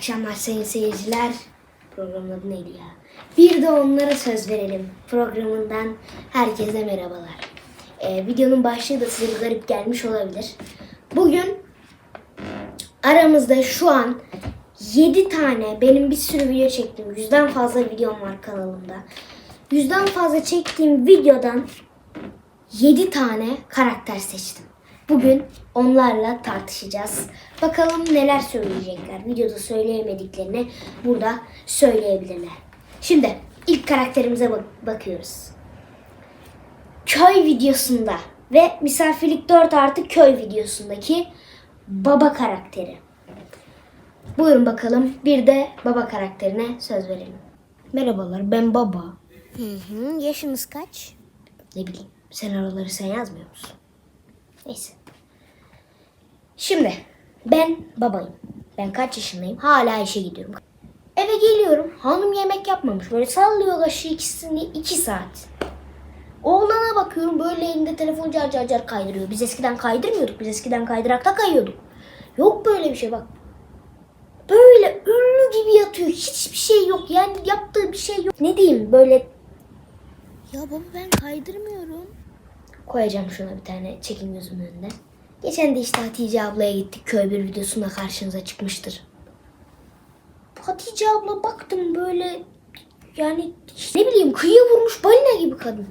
akşamlar sayın seyirciler. Programın adı neydi ya? Bir de onlara söz verelim. Programından herkese merhabalar. Ee, videonun başlığı da size garip gelmiş olabilir. Bugün aramızda şu an 7 tane benim bir sürü video çektim. Yüzden fazla videom var kanalımda. Yüzden fazla çektiğim videodan 7 tane karakter seçtim. Bugün onlarla tartışacağız. Bakalım neler söyleyecekler. Videoda söyleyemediklerini burada söyleyebilirler. Şimdi ilk karakterimize bak- bakıyoruz. Köy videosunda ve misafirlik 4 artı köy videosundaki baba karakteri. Buyurun bakalım bir de baba karakterine söz verelim. Merhabalar ben baba. Hı hı, yaşınız kaç? Ne bileyim senaryoları sen yazmıyor musun? Neyse. Şimdi ben babayım. Ben kaç yaşındayım? Hala işe gidiyorum. Eve geliyorum. Hanım yemek yapmamış. Böyle sallıyor kaşı ikisini iki saat. Oğlana bakıyorum böyle elinde telefon car car car kaydırıyor. Biz eskiden kaydırmıyorduk. Biz eskiden kaydırakta kayıyorduk. Yok böyle bir şey bak. Böyle ünlü gibi yatıyor. Hiçbir şey yok. Yani yaptığı bir şey yok. Ne diyeyim böyle ya baba ben kaydırmıyorum. Koyacağım şuna bir tane çekin gözümün önünde. Geçen de işte Hatice ablaya gittik. Köy bir videosunda karşınıza çıkmıştır. Hatice abla baktım böyle yani ne bileyim kıyıya vurmuş balina gibi kadın.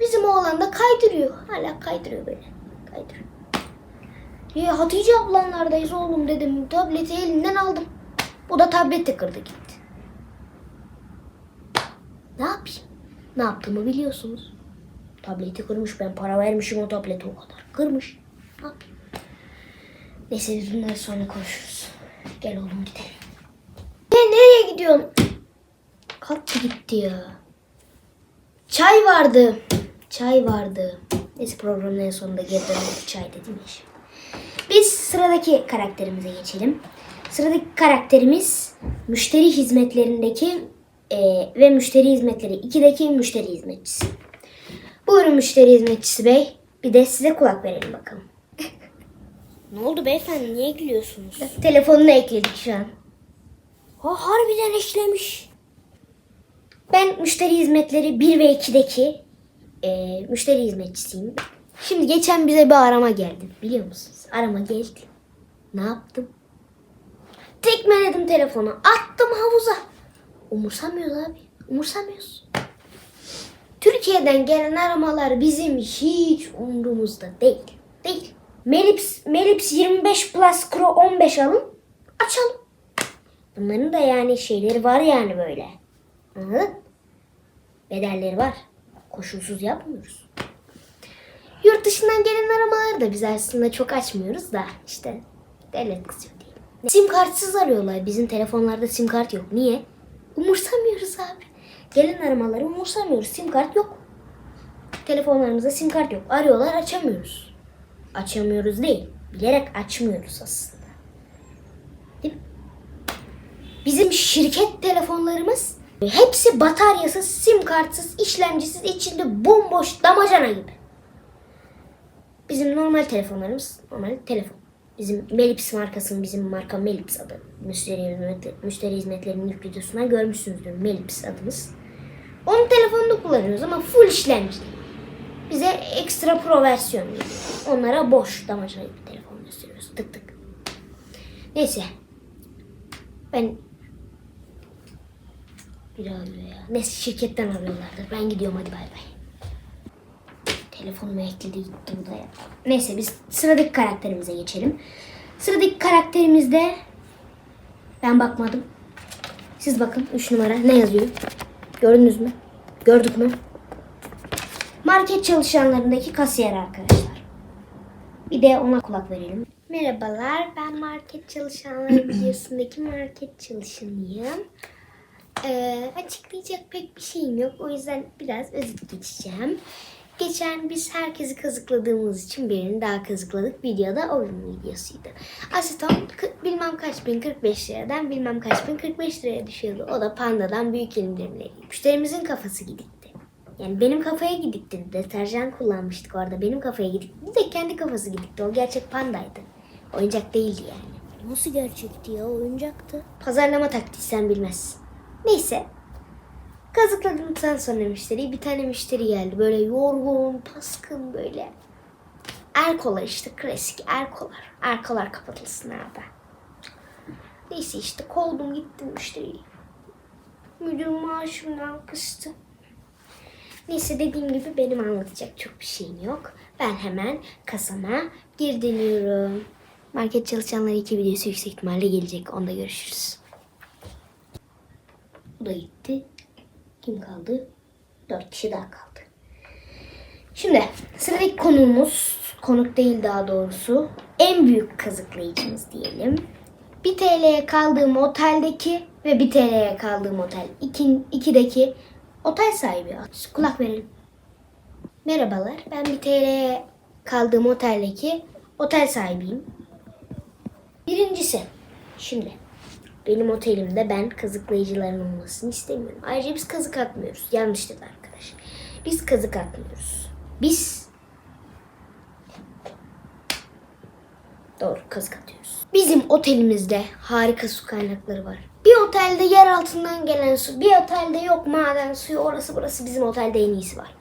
Bizim oğlan da kaydırıyor. Hala kaydırıyor böyle. Kaydırıyor. Ya Hatice ablanlardayız oğlum dedim. Tableti elinden aldım. Bu da tableti kırdı gitti. Ne yapayım? Ne yaptığımı biliyorsunuz. Tableti kırmış. Ben para vermişim o tableti o kadar. Kırmış. Yapayım? Neyse biz bunları sonra konuşuruz. Gel oğlum gidelim. Ne nereye gidiyorsun? Kalktı gitti ya. Çay vardı. Çay vardı. Neyse programın en sonunda geri çay dedim şimdi. Biz sıradaki karakterimize geçelim. Sıradaki karakterimiz müşteri hizmetlerindeki e, ve müşteri hizmetleri 2'deki müşteri hizmetçisi. Buyurun müşteri hizmetçisi bey. Bir de size kulak verelim bakalım. Ne oldu beyefendi? Niye gülüyorsunuz? Telefonunu ekledik şu an. Ha harbiden işlemiş. Ben müşteri hizmetleri 1 ve 2'deki e, müşteri hizmetçisiyim. Şimdi geçen bize bir arama geldi. Biliyor musunuz? Arama geldi. Ne yaptım? Tekmeledim telefonu. Attım havuza. Umursamıyoruz abi. Umursamıyoruz. Türkiye'den gelen aramalar bizim hiç umurumuzda değil. Değil. Melips, Melips 25 Plus Pro 15 alın. Açalım. Bunların da yani şeyleri var yani böyle. Anladın? Bedelleri var. Koşulsuz yapmıyoruz. Yurt dışından gelen aramaları da biz aslında çok açmıyoruz da işte devlet kızıyor diye. Sim kartsız arıyorlar. Bizim telefonlarda sim kart yok. Niye? Umursamıyoruz abi. Gelen aramaları umursamıyoruz. Sim kart yok. Telefonlarımızda sim kart yok. Arıyorlar açamıyoruz. Açamıyoruz değil. Bilerek açmıyoruz aslında. Değil mi? Bizim şirket telefonlarımız hepsi bataryasız, sim kartsız, işlemcisiz, içinde bomboş damacana gibi. Bizim normal telefonlarımız normal telefon. Bizim Melips markasının bizim marka Melips adı. Müşteri, hizmetleri, müşteri hizmetlerinin ilk videosundan görmüşsünüzdür Melips adımız. Onun telefonunu kullanıyoruz ama full işlemci. Bize ekstra pro versiyon geliyor. Onlara boş damacana gibi telefon gösteriyoruz. Tık tık. Neyse. Ben biri arıyor ya. Neyse şirketten arıyorlardır. Ben gidiyorum hadi bay bay. Telefonumu ekledi gitti bu da ya. Neyse biz sıradaki karakterimize geçelim. Sıradaki karakterimizde ben bakmadım. Siz bakın 3 numara ne yazıyor? Gördünüz mü? Gördük mü? Market çalışanlarındaki kasiyer arkadaşlar. Bir de ona kulak verelim. Merhabalar ben market çalışanları videosundaki market çalışanıyım. Ee, açıklayacak pek bir şeyim yok. O yüzden biraz özet geçeceğim. Geçen biz herkesi kazıkladığımız için birini daha kazıkladık. Videoda oyun videosuydu. Aseton bilmem kaç bin 45 liradan bilmem kaç bin 45 liraya düşüyordu. O da pandadan büyük indirimleri. Müşterimizin kafası gidikti. Yani benim kafaya gidikti. Deterjan kullanmıştık orada. Benim kafaya gidikti. De kendi kafası gidikti. O gerçek pandaydı. Oyuncak değildi yani. Nasıl gerçekti ya? Oyuncaktı. Pazarlama taktiği sen bilmezsin. Neyse. Kazıkladıktan sonra müşteri bir tane müşteri geldi. Böyle yorgun, paskın böyle. Erkolar işte klasik erkolar. Erkolar kapatılsın abi. Neyse işte kovdum gittim müşteriyi. Müdür maaşımdan kıstı. Neyse dediğim gibi benim anlatacak çok bir şeyim yok. Ben hemen kasama geri dönüyorum. Market çalışanları iki videosu yüksek ihtimalle gelecek. Onda görüşürüz. Bu da gitti. Kim kaldı? Dört kişi daha kaldı. Şimdi sıradaki konuğumuz, konuk değil daha doğrusu, en büyük kazıklayıcımız diyelim. 1 TL'ye kaldığım oteldeki ve 1 TL'ye kaldığım otel 2, 2'deki otel sahibi. Kulak verelim. Merhabalar, ben 1 TL'ye kaldığım oteldeki otel sahibiyim. Birincisi, şimdi benim otelimde ben kazıklayıcıların olmasını istemiyorum. Ayrıca biz kazık atmıyoruz. Yanlış dedi arkadaş. Biz kazık atmıyoruz. Biz Doğru kazık atıyoruz. Bizim otelimizde harika su kaynakları var. Bir otelde yer altından gelen su, bir otelde yok maden suyu, orası burası bizim otelde en iyisi var.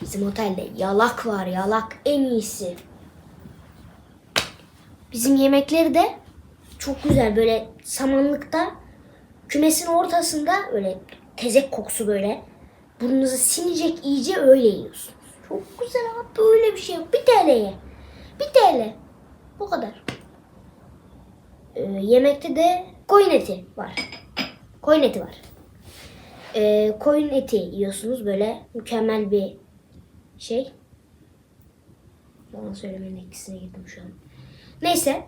Bizim otelde yalak var, yalak en iyisi. Bizim yemekleri de çok güzel böyle samanlıkta kümesin ortasında öyle tezek kokusu böyle burnunuza sinecek iyice öyle yiyorsunuz. Çok güzel abi böyle bir şey yok. Bir TL'ye. Bir TL. Bu kadar. Ee, yemekte de koyun eti var. Koyun eti var. Ee, koyun eti yiyorsunuz böyle mükemmel bir şey. Bana söylemenin etkisine girdim şu an. Neyse.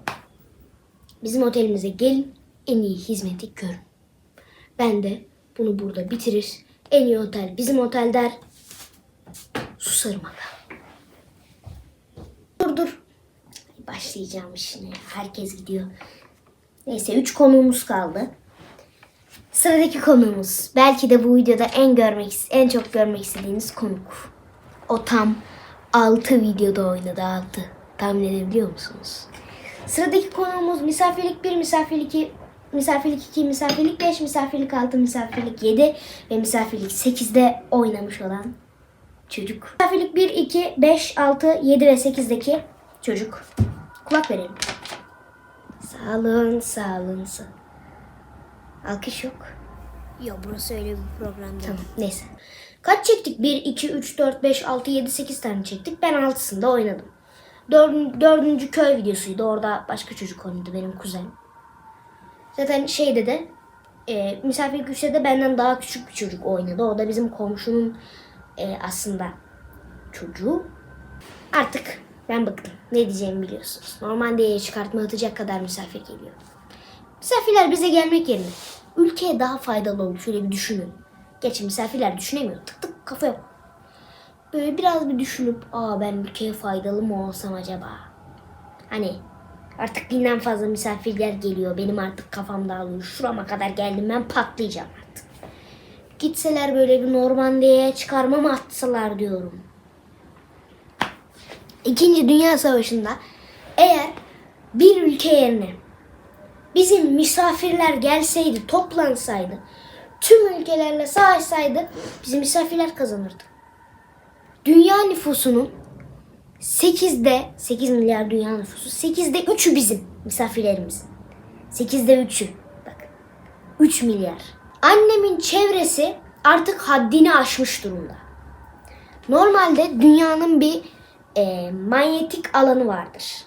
Bizim otelimize gelin. En iyi hizmeti görün. Ben de bunu burada bitirir. En iyi otel bizim otel der. Susarım aga. Dur dur. Başlayacağım işine. Herkes gidiyor. Neyse 3 konuğumuz kaldı. Sıradaki konuğumuz. Belki de bu videoda en görmek en çok görmek istediğiniz konuk. O tam 6 videoda oynadı 6. Tahmin edebiliyor musunuz? Sıradaki konuğumuz misafirlik 1, misafirlik 2, misafirlik 2, misafirlik 5, misafirlik 6, misafirlik 7 ve misafirlik 8'de oynamış olan çocuk. Misafirlik 1, 2, 5, 6, 7 ve 8'deki çocuk. Kulak verelim. Sağ olun, sağ olun. sağ- Alkış yok. Ya burası öyle bir program değil. Tamam neyse. Kaç çektik? 1, 2, 3, 4, 5, 6, 7, 8 tane çektik. Ben 6'sında oynadım. Dördüncü, dördüncü köy videosuydu. Orada başka çocuk oynadı benim kuzen. Zaten şeyde de e, misafir güçte de benden daha küçük bir çocuk oynadı. O da bizim komşunun e, aslında çocuğu. Artık ben bıktım. Ne diyeceğimi biliyorsunuz. Normalde yaya çıkartma atacak kadar misafir geliyor. Misafirler bize gelmek yerine ülkeye daha faydalı olur. Şöyle bir düşünün. Geçin misafirler düşünemiyor. Tık tık kafa yok. Böyle biraz bir düşünüp aa ben ülkeye faydalı mı olsam acaba? Hani artık binden fazla misafirler geliyor. Benim artık kafam dağılıyor. Şurama kadar geldim ben patlayacağım artık. Gitseler böyle bir Normandiya'a çıkarma mı atsalar diyorum. İkinci Dünya Savaşı'nda eğer bir ülke yerine bizim misafirler gelseydi, toplansaydı, tüm ülkelerle savaşsaydı bizim misafirler kazanırdı. Dünya nüfusunun 8'de 8 milyar dünya nüfusu 8'de 3'ü bizim misafirlerimiz. 8'de 3'ü. Bak. 3 milyar. Annemin çevresi artık haddini aşmış durumda. Normalde dünyanın bir e, manyetik alanı vardır.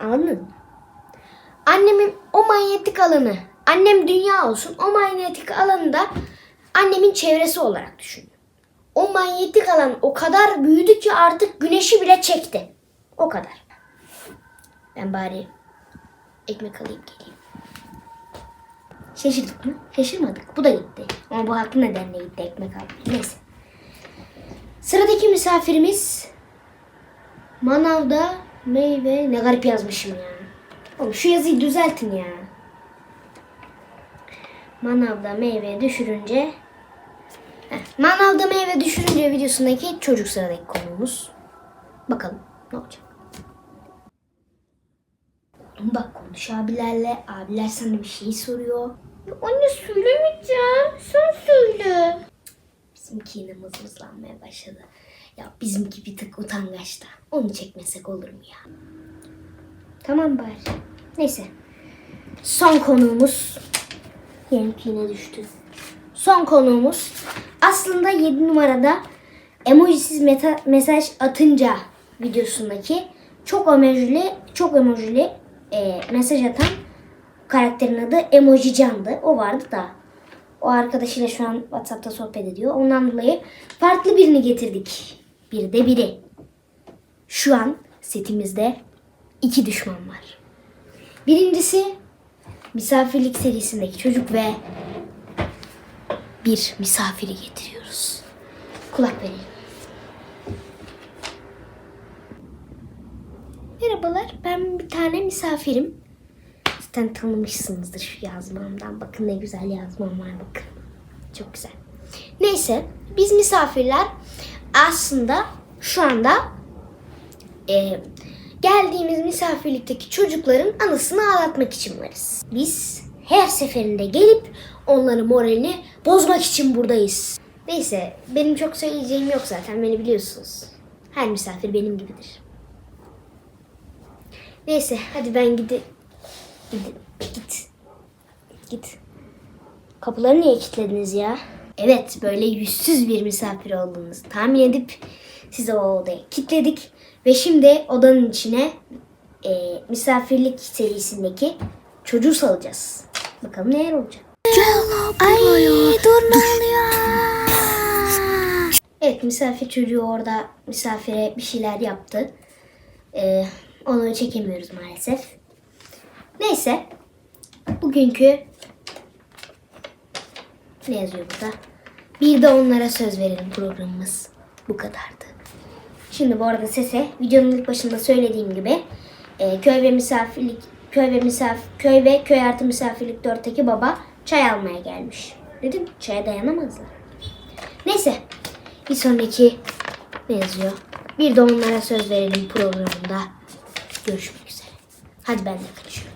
Anladın mı? Annemin o manyetik alanı, annem dünya olsun, o manyetik alanında annemin çevresi olarak düşün. O manyetik alan o kadar büyüdü ki artık güneşi bile çekti. O kadar. Ben bari ekmek alayım geleyim. Şaşırdık mı? Şaşırmadık. Bu da gitti. Ama bu haklı nedenle gitti ekmek almaya. Neyse. Sıradaki misafirimiz manavda meyve ne garip yazmışım ya. Oğlum şu yazıyı düzeltin ya. Manavda meyve düşürünce Heh, Manavda meyve düşürünce videosundaki çocuk sıradaki konuğumuz. Bakalım ne olacak. Oğlum bak konuş abilerle. Abiler sana bir şey soruyor. Ya anne söylemeyeceğim. Sen söyle. Bizimki yine mızmızlanmaya başladı. Ya bizimki bir tık utangaçta. Onu çekmesek olur mu ya? Tamam bari. Neyse. Son konuğumuz. Benimki yine düştü. Son konuğumuz. Aslında 7 numarada emojisiz meta- mesaj atınca videosundaki çok emojili, çok emojili e, mesaj atan karakterin adı Emoji Can'dı. O vardı da. O arkadaşıyla şu an WhatsApp'ta sohbet ediyor. Ondan dolayı farklı birini getirdik. Bir de biri. Şu an setimizde iki düşman var. Birincisi misafirlik serisindeki çocuk ve bir misafiri getiriyoruz. Kulak verin. Merhabalar, ben bir tane misafirim. Zaten tanımışsınızdır şu yazmamdan. Bakın ne güzel yazmam var bakın. Çok güzel. Neyse, biz misafirler aslında şu anda e, geldiğimiz misafirlikteki çocukların anısını ağlatmak için varız. Biz her seferinde gelip onların moralini bozmak için buradayız. Neyse benim çok söyleyeceğim yok zaten beni biliyorsunuz. Her misafir benim gibidir. Neyse hadi ben gidi gidi git git. Kapıları niye kilitlediniz ya? Evet böyle yüzsüz bir misafir olduğunuzu tahmin edip sizi o odaya kilitledik. Ve şimdi odanın içine e, misafirlik serisindeki çocuğu salacağız. Bakalım neler olacak. Ay dur ne oluyor? Evet misafir çocuğu orada misafire bir şeyler yaptı. Ee, onu çekemiyoruz maalesef. Neyse. Bugünkü ne yazıyor burada? Bir de onlara söz verelim programımız. Bu kadardı. Şimdi bu arada sese videonun ilk başında söylediğim gibi e, köy ve misafirlik köy ve misafir köy ve köy artı misafirlik 4'teki baba çay almaya gelmiş. Dedim çaya dayanamazlar. Neyse bir sonraki ne yazıyor? Bir de onlara söz verelim programında. Görüşmek üzere. Hadi ben de kaçıyorum.